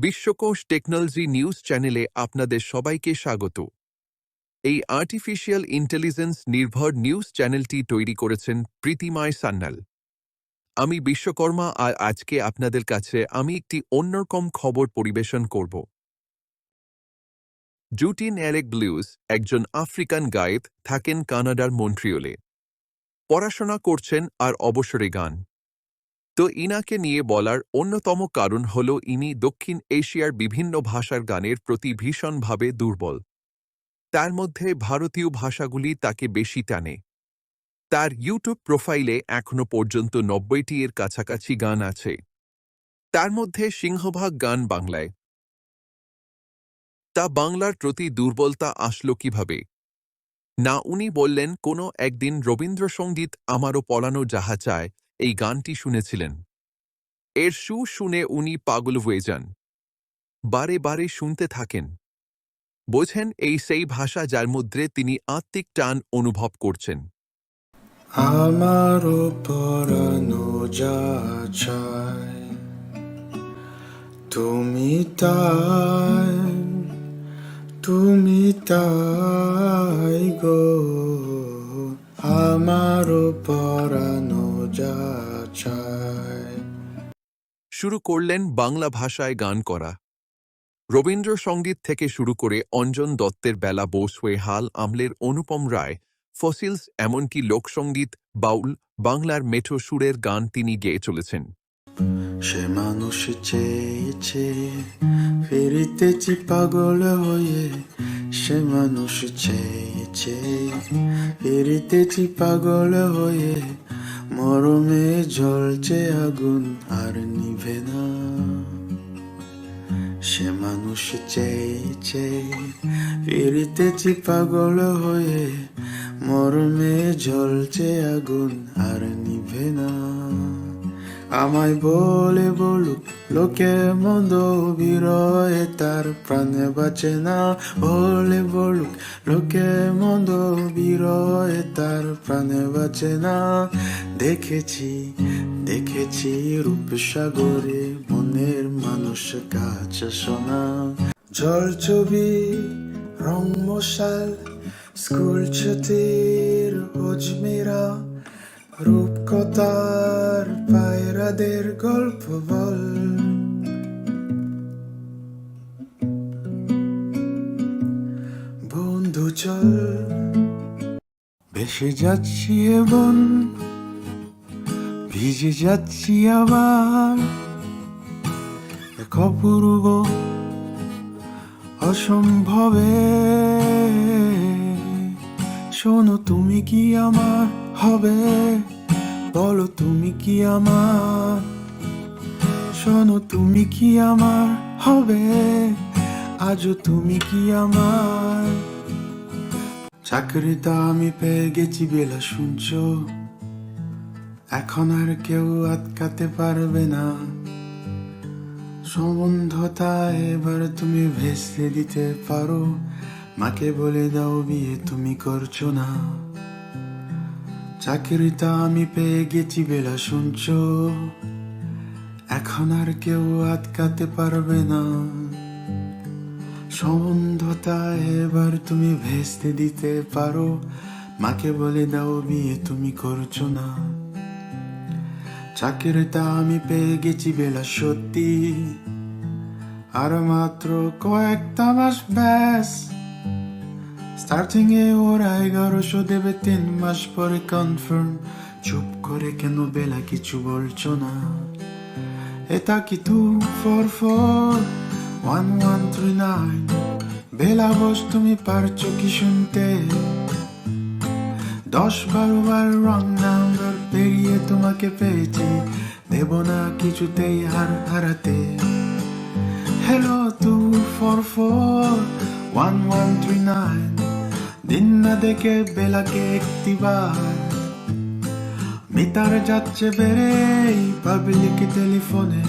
বিশ্বকোষ technology news চ্যানেলে আপনাদের সবাইকে স্বাগত। এই আর্টিফিশিয়াল ইন্টেলিজেন্স নির্ভর নিউজ চ্যানেলটি তৈরি করেছেন প্রীতিমায় সান্যাল। আমি বিশ্বকর্মা আর আজকে আপনাদের কাছে আমি একটি অন্যরকম খবর পরিবেশন করব। জুটিন অ্যালেক ব্লুজ একজন আফ্রিকান গায়ক থাকেন কানাডার মন্ট্রিওলে পড়াশোনা করছেন আর অবসরে গান। তো ইনাকে নিয়ে বলার অন্যতম কারণ হল ইনি দক্ষিণ এশিয়ার বিভিন্ন ভাষার গানের প্রতি ভীষণভাবে দুর্বল। তার মধ্যে ভারতীয় ভাষাগুলি তাকে বেশি টানে। তার ইউটিউব প্রোফাইলে এখনও পর্যন্ত নব্বইটি এর কাছাকাছি গান আছে। তার মধ্যে সিংহভাগ গান বাংলায়। তা বাংলার প্রতি দুর্বলতা আসলো কীভাবে? না, উনি বললেন, কোনো একদিন রবীন্দ্রসঙ্গীত আমারও পড়ানো যাহা চায় এই গানটি শুনেছিলেন। এর সু শুনে উনি পাগল হয়ে যান। বারে বারে শুনতে থাকেন। বোঝেন এই সেই ভাষা যার মধ্যে তিনি আত্মিক টান অনুভব করছেন। আমার পরানো যা তুমি তাই তুমি তাই গো। আমারও পরানো যা চায়। শুরু করলেন বাংলা ভাষায় গান করা। রবীন্দ্রসঙ্গীত থেকে শুরু করে অঞ্জন দত্তের বেলা বোস হয়ে হাল আমলের অনুপম রায় ফসিলস এমনকি লোকসঙ্গীত বাউল বাংলার মেঠো সুরের গান তিনি গেয়ে চলেছেন। সে মানুষ চেয়েছে ফিরিতেছি পাগল হয়ে। সে মানুষ চেয়েছে ফিরিতেছি পাগল হয়ে। মরমে জ্বলছে আগুন আর নিভে না। সে মানুষ চেয়েছে ফিরিতেছি পাগল হয়ে। মরমে জ্বলছে আগুন আর নিভে না। আমায় বলে বলুক, লোকে মন্দ বিরয়ে তার প্রাণে বাঁচে না। বলে বলুক, লোকে মন্দ বিরয়ে তার প্রাণে বাঁচে না। দেখেছি দেখেছি রূপসাগরে মনের মানুষ কাছে শোনা জল ছবি রং মশাল স্কুল ছুটির অজমেরা রূপকথার পায়রাদের গল্প বল। বন্ধু, চল। ভেসে যাচ্ছি এবং ভিজে যাচ্ছি আবার। এক অপূর্ব অসম্ভবে। শোনো, তুমি কি আমার হবে? বলো তুমি কি আমার? শোনো তুমি কি আমার হবে? আজও তুমি কি আমার? চাকরিটা আমি পেয়ে গেছি বেলা শুনছো। এখন আর কেউ আটকাতে পারবে না। সম্বন্ধতা এবার তুমি ভেসে দিতে পারো। মাকে বলে দাও বিয়ে তুমি করছ না। চাকরিটা আমি পেয়ে গেছি বেলা শুনছো। এখন আর কেউ আটকাতে পারবে না। সম্বন্ধতা এবার তুমি ভেস্তে দিতে পারো। মাকে বলে দাও বিয়ে তুমি করছ না। চাকরিটা আমি পেয়ে গেছি বেলা সত্যি। আর মাত্র কয়েকটা মাস ব্যাস। স্টার্টিং এ ওরা এগারোশো দেবে তিন মাস পরে কনফার্ম চুপ করে কেন বেলা কিছু বলছো না? এটা কি two four four one one three nine বেলা বস, তুমি পারছ কি শুনতে? দশ বারো বার রং নাম্বার পেরিয়ে তোমাকে পেয়েছি। দেব না কিছুতেই হার হারাতে। Hello two four four one one three nine দিন না দেখে বেলাকে একটিবার মিটার যাচ্ছে বেড়ে পাবলিক টেলিফোনে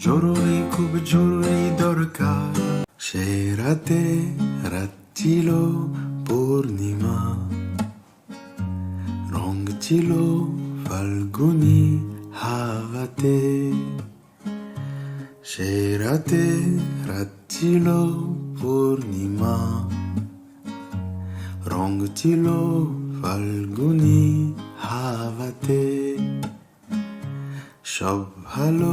জরুরি, খুব জরুরি দরকার। সে রাতে রাত ছিল পূর্ণিমা। রং ছিল ফাল্গুনি হাওয়াতে। সে রাতে রাত ছিল পূর্ণিমা। রং ছিল ফাল্গুনি হাওয়াতে। সব ভালো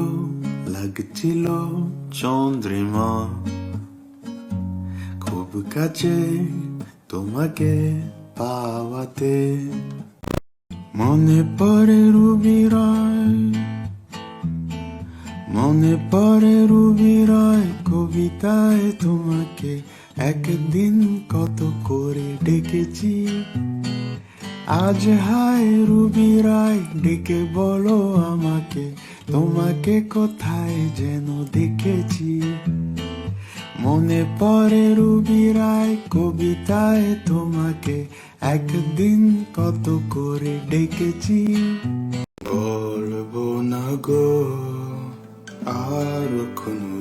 লাগছিল চন্দ্রিমা। খুব কাছে তোমাকে পাওয়াতে। মনে পড়ে রুবি রায় মনে পড়ে রুবি রায় কবিতায় তোমাকে একদিন কত করে ডেকেছি। আজ হায় রুবি রায়, ডেকে বলো আমাকে, তোমাকে কোথায় যেন দেখেছি। মনে পড়ে রুবি রায়, কবিতায় তোমাকে একদিন কত করে ডেকেছি। বলব না গো, আর কোনদিন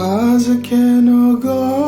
আজ কেন গো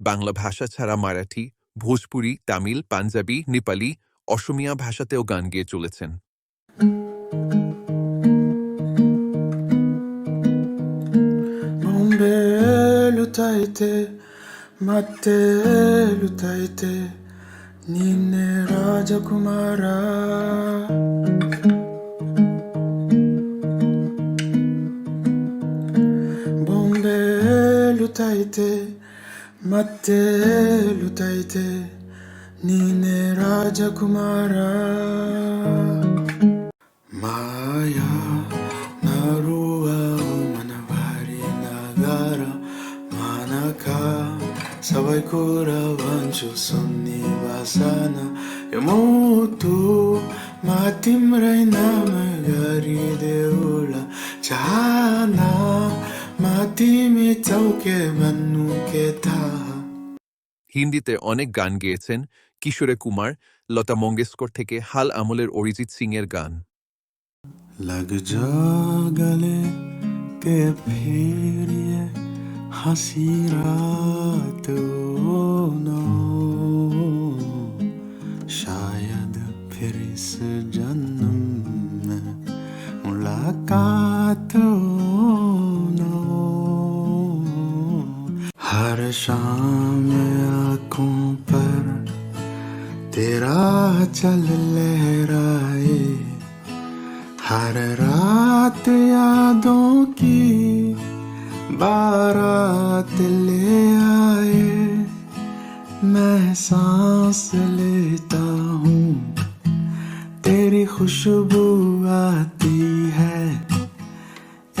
বাংলা ভাষা ছাড়া মারাঠি, ভোজপুরি, তামিল, পাঞ্জাবি, নেপালি, অসমিয়া ভাষাতেও গান গেয়ে চলেছেন। নিন্নে রাজকুমারা বোম্বে লুতাইতে ಮತ್ತೆ ಲುಟೈತೆ ನೀನೆ ರಾಜಕುಮಾರ ಮಾಯಾ naruwa manabari nagara manaka sabay kurawan susuni basana yamutu matimray na magari deula chana মে হিন্দিতে অনেক গান গেয়েছেন কিশোরে কুমার লতা মঙ্গেশকর থেকে হাল আমলের অরিজিৎ সিং এর গান। লগ শায়দ জন্ম মুলাকাত शाम आँखों पर तेरा चल लहराए। हर रात यादों की बारात ले आए। मैं सांस लेता हूँ, तेरी खुशबू आती है।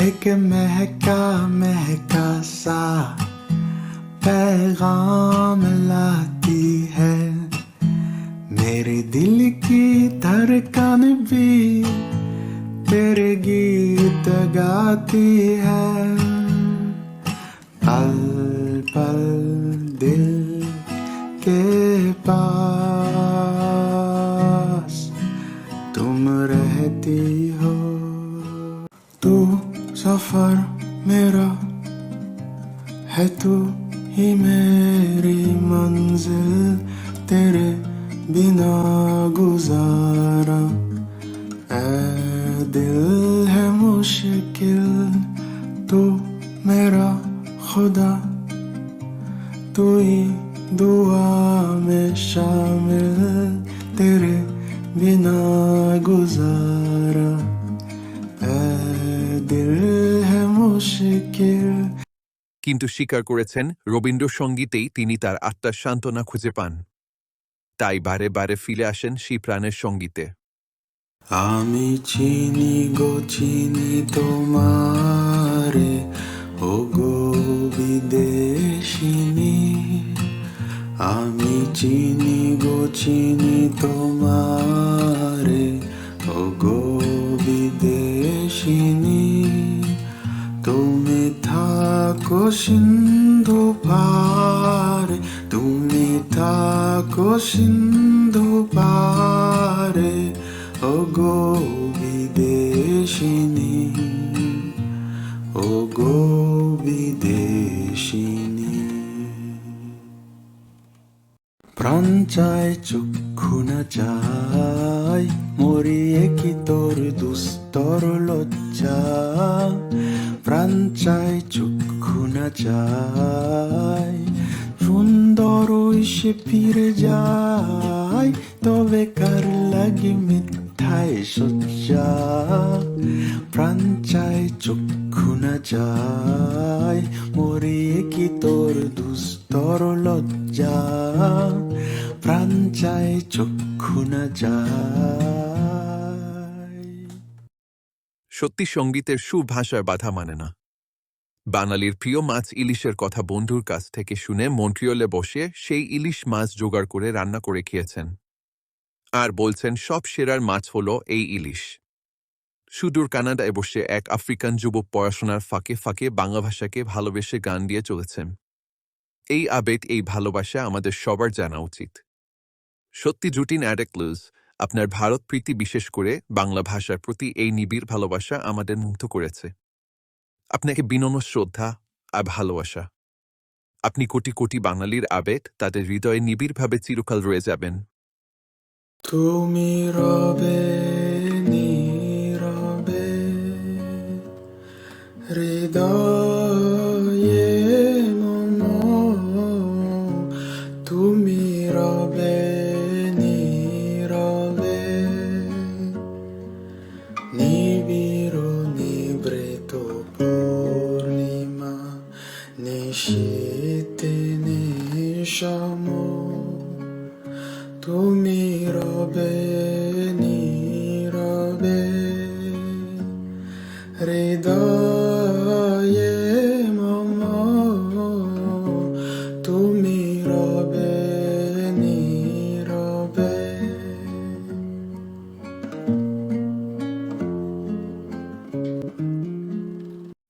एक महका महका सा पैगाम लाती है। मेरे दिल की धड़कन भी तेरे गीत गाती है। স্বীকার করেছেন রবীন্দ্রসঙ্গীতেই তিনি তার আত্মার সান্ত্বনা খুঁজে পান। তাই বারে বারে ফিরে আসেন সেই প্রাণের সঙ্গীতে। আমি চিনি গো, চিনি তোমারে ও গো বিদেশিনী। আমি চিনি গো, চিনি তোমারে ও গো থাকো সিন্ধু পারে তুমি থাকো সিন্ধু পারে ও গো বিদেশিনী ও গো বিদেশিনী। প্রাণ চায়, চক্ষু না চাই মরিয়ে কি তোর দুস্তর লজ্জা? প্রাণ চায়, চক্ষু না চাই সুন্দর সে ফিরে যায়, তবে কার লাগে মিথ্যায় সজ্জা প্রাণ চায়, চক্ষু না যায় মরিয়ে কি তোর দুস্তর লজ্জা? প্রাণ চায়, চক্ষু না যায় সত্যি সঙ্গীতের সুভাষার বাধা মানে না। বাঙালির প্রিয় মাছ ইলিশের কথা বন্ধুর কাছ থেকে শুনে মন্ট্রিয়লে বসে সেই ইলিশ মাছ জোগাড় করে রান্না করে খেয়েছেন। আর বলছেন, সব সেরার মাছ হল এই ইলিশ। সুদূর কানাডায় বসে এক আফ্রিকান যুবক পড়াশোনার ফাঁকে ফাঁকে বাংলা ভাষাকে ভালোবেসে গান দিয়ে চলেছেন। এই আবেগ, এই ভালোবাসা আমাদের সবার জানা উচিত। সত্যি জুটিন অ্যাডেক্লুজ আপনার ভারত প্রীতি বিশেষ করে বাংলা ভাষার প্রতি এই নিবিড় ভালোবাসা আমাদের মুগ্ধ করেছে। আপনাকে বিনম্র শ্রদ্ধা আর ভালোবাসা। আপনি কোটি কোটি বাঙালির আবেগ, তাদের হৃদয়ে নিবিড়ভাবে চিরকাল রয়ে যাবেন। তুমি রবে, নীরবে, হৃদয়ে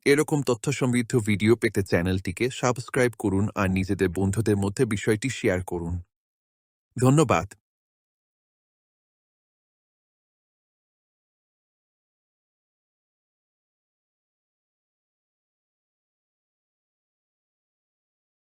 এরকম তথ্য সমৃদ্ধ ভিডিও পেতে চ্যানেলটিকে সাবস্ক্রাইব করুন আর নিজেদের বন্ধুদের মধ্যে বিষয়টি শেয়ার করুন। ধন্যবাদ।